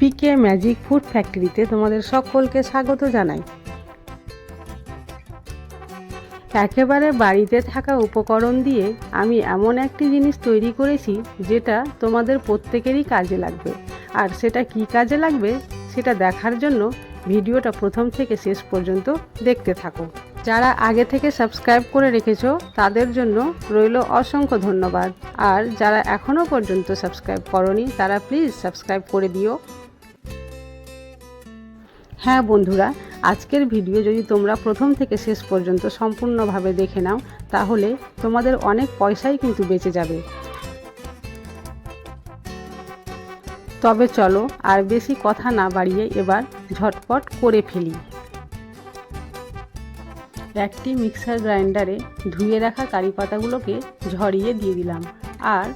পিকে magic food ফ্যাক্টরিতে তোমাদের সকলকে স্বাগত জানাই। একেবারে বাড়িতে থাকা উপকরণ দিয়ে আমি এমন একটি জিনিস তৈরি করেছি, যেটা তোমাদের প্রত্যেকেরই কাজে লাগবে। আর সেটা কি কাজে লাগবে, সেটা দেখার জন্য ভিডিওটা প্রথম থেকে শেষ পর্যন্ত দেখতে থাকো। যারা আগে থেকে সাবস্ক্রাইব করে রেখেছ, তাদের জন্য রইল অসংখ্য ধন্যবাদ। আর যারা এখনও পর্যন্ত সাবস্ক্রাইব করনি, তারা প্লিজ সাবস্ক্রাইব করে দিও। হ্যাঁ বন্ধুরা, আজকের ভিডিও যদি তোমরা প্রথম থেকে শেষ পর্যন্ত সম্পূর্ণভাবে দেখে নাও, তাহলে তোমাদের অনেক পয়সাই কিন্তু বেঁচে যাবে। তবে চলো আর বেশি কথা না বাড়িয়ে এবার ঝটপট করে ফেলি। একটি মিক্সার গ্রাইন্ডারে ধুয়ে রাখা কারি পাতাগুলোকে ঝরিয়ে দিয়ে দিলাম, আর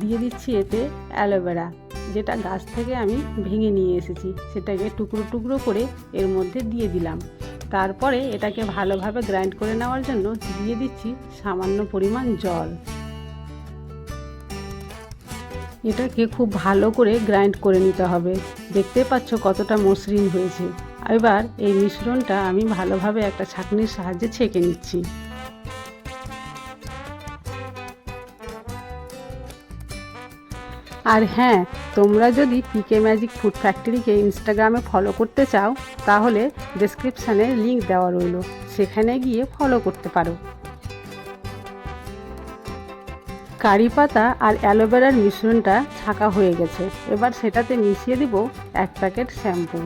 দিয়ে দিচ্ছি এতে অ্যালোভেরা। যেটা গাছ থেকে আমি ভেঙে নিয়ে এসেছি, সেটাকে টুকরো টুকরো করে এর মধ্যে দিয়ে দিলাম। তারপরে এটাকে ভালোভাবে গ্রাইন্ড করে নেওয়ার জন্য দিয়ে দিচ্ছি সামান্য পরিমাণ জল। এটাকে খুব ভালো করে গ্রাইন্ড করে নিতে হবে। দেখতে পাচ্ছ কতটা মসৃণ হয়েছে। এবার এই মিশ্রণটা আমি ভালোভাবে একটা ছাঁকনির সাহায্যে ছেঁকে নিচ্ছি। আর হ্যাঁ তোমরা যদি পিকে ম্যাজিক ফুড ফ্যাক্টরিকে ইনস্টাগ্রামে ফলো করতে চাও, তাহলে ডেসক্রিপশানে লিঙ্ক দেওয়া রইল। সেখানে গিয়ে ফলো করতে পারো। কারি পাতা আর অ্যালোভেরার মিশ্রণটা ছাকা হয়ে গেছে। এবার সেটাতে মিশিয়ে দিব এক প্যাকেট শ্যাম্পু।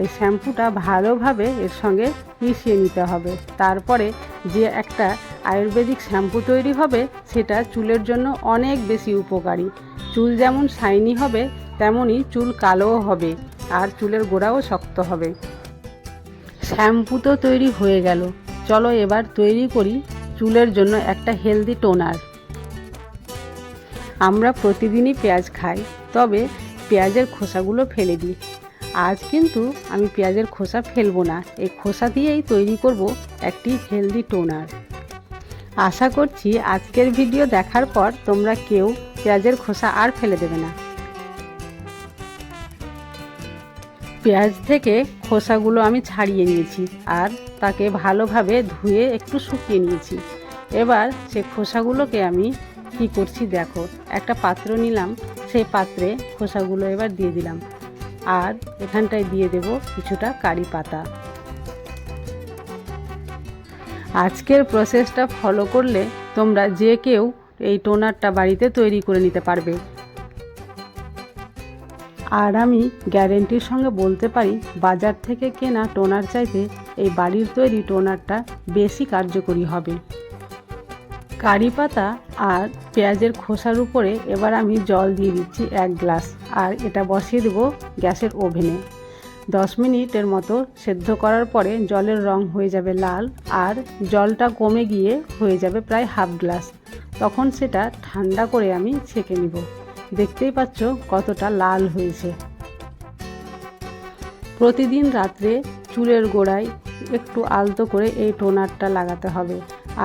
এই শ্যাম্পুটা ভালোভাবে এর সঙ্গে মিশিয়ে নিতে হবে। তারপরে যে একটা আয়ুর্বেদিক শ্যাম্পু তৈরি হবে, সেটা চুলের জন্য অনেক বেশি উপকারী। চুল যেমন শাইনি হবে, তেমনই চুল কালোও হবে, আর চুলের গোড়াও শক্ত হবে। শ্যাম্পু তো তৈরি হয়ে গেল। চলো এবার তৈরি করি চুলের জন্য একটা হেলদি টোনার আমরা প্রতিদিনই পেঁয়াজ খাই, তবে পেঁয়াজের খোসাগুলো ফেলে দিই। আজ কিন্তু আমি পেঁয়াজের খোসা ফেলব না। এই খোসা দিয়েই তৈরি করব একটি হেলদি টোনার আশা করছি আজকের ভিডিও দেখার পর তোমরা কেউ পেঁয়াজের খোসা আর ফেলে দেবে না। পেঁয়াজ থেকে খোসাগুলো আমি ছাড়িয়ে নিয়েছি আর তাকে ভালোভাবে ধুয়ে একটু শুকিয়ে নিয়েছি। এবার সে খোসাগুলোকে আমি কি করছি দেখো। একটা পাত্র নিলাম, সেই পাত্রে খোসাগুলো এবার দিয়ে দিলাম। আর এখানটায় দিয়ে দেব কিছুটা কারি পাতা। আজকের প্রসেসটা ফলো করলে তোমরা যে কেউ এই টোনারটা বাড়িতে তৈরি করে নিতে পারবে। আর আমি গ্যারেন্টির সঙ্গে বলতে পারি, বাজার থেকে কেনা টোনার চাইতে এই বাড়ির তৈরি টোনারটা বেশি কার্যকরী হবে। কারি পাতা আর পেঁয়াজের খোসার উপরে এবার আমি জল দিয়ে দিচ্ছি এক গ্লাস। আর এটা বসিয়ে দেবো গ্যাসের ওভেনে। দশ মিনিটের মতো সেদ্ধ করার পরে জলের রং হয়ে যাবে লাল আর জলটা কমে গিয়ে হয়ে যাবে প্রায় হাফ গ্লাস। তখন সেটা ঠান্ডা করে আমি ছেঁকে নিব। দেখতেই পাচ্ছ কতটা লাল হয়েছে। প্রতিদিন রাত্রে চুলের গোড়ায় একটু আলতো করে এই টোনারটা লাগাতে হবে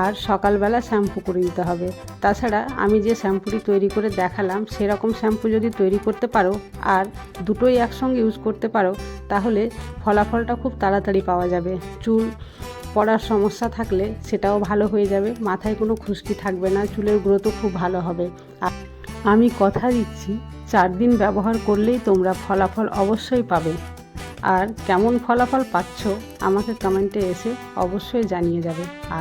আর সকালবেলা শ্যাম্পু করে দিতে হবে। তাছাড়া আমি যে শ্যাম্পুটি তৈরি করে দেখালাম, সেরকম শ্যাম্পু যদি তৈরি করতে পারো আর দুটোই একসঙ্গে ইউজ করতে পারো, তাহলে ফলাফলটা খুব তাড়াতাড়ি পাওয়া যাবে। চুল পড়ার সমস্যা থাকলে সেটাও ভালো হয়ে যাবে, মাথায় কোনো খুশকি থাকবে না, চুলের গ্রোথও খুব ভালো হবে। আমি কথা দিচ্ছি, চার দিন ব্যবহার করলেই তোমরা ফলাফল অবশ্যই পাবে। আর কেমন ফলাফল পাচ্ছ আমাকে কমেন্টে এসে অবশ্যই জানিয়ে যাবে। আর